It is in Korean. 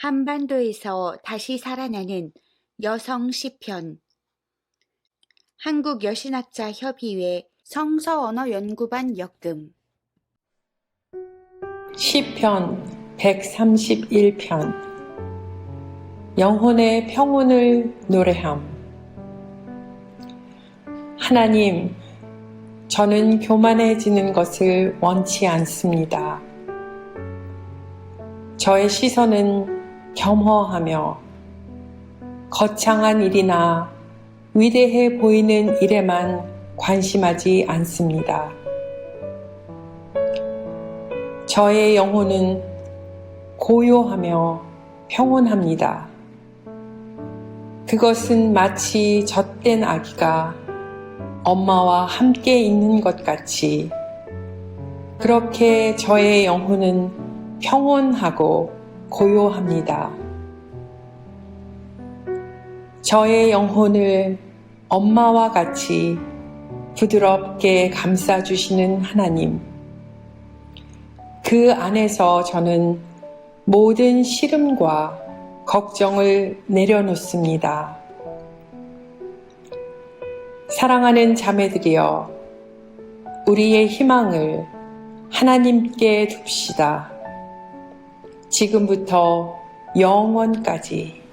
한반도에서 다시 살아나는 여성 시편. 한국 여신학자 협의회 성서 언어 연구반 역금. 시편 131편. 영혼의 평온을 노래함. 하나님 저는 교만해지는 것을 원치 않습니다. 저의 시선은 겸허하며 거창한 일이나 위대해 보이는 일에만 관심하지 않습니다. 저의 영혼은 고요하며 평온합니다. 그것은 마치 젖된 아기가 엄마와 함께 있는 것 같이 그렇게 저의 영혼은 평온하고 고요합니다. 저의 영혼을 엄마와 같이 부드럽게 감싸주시는 하나님. 그 안에서 저는 모든 시름과 걱정을 내려놓습니다. 사랑하는 자매들이여, 우리의 희망을 하나님께 둡시다. 지금부터 영원까지.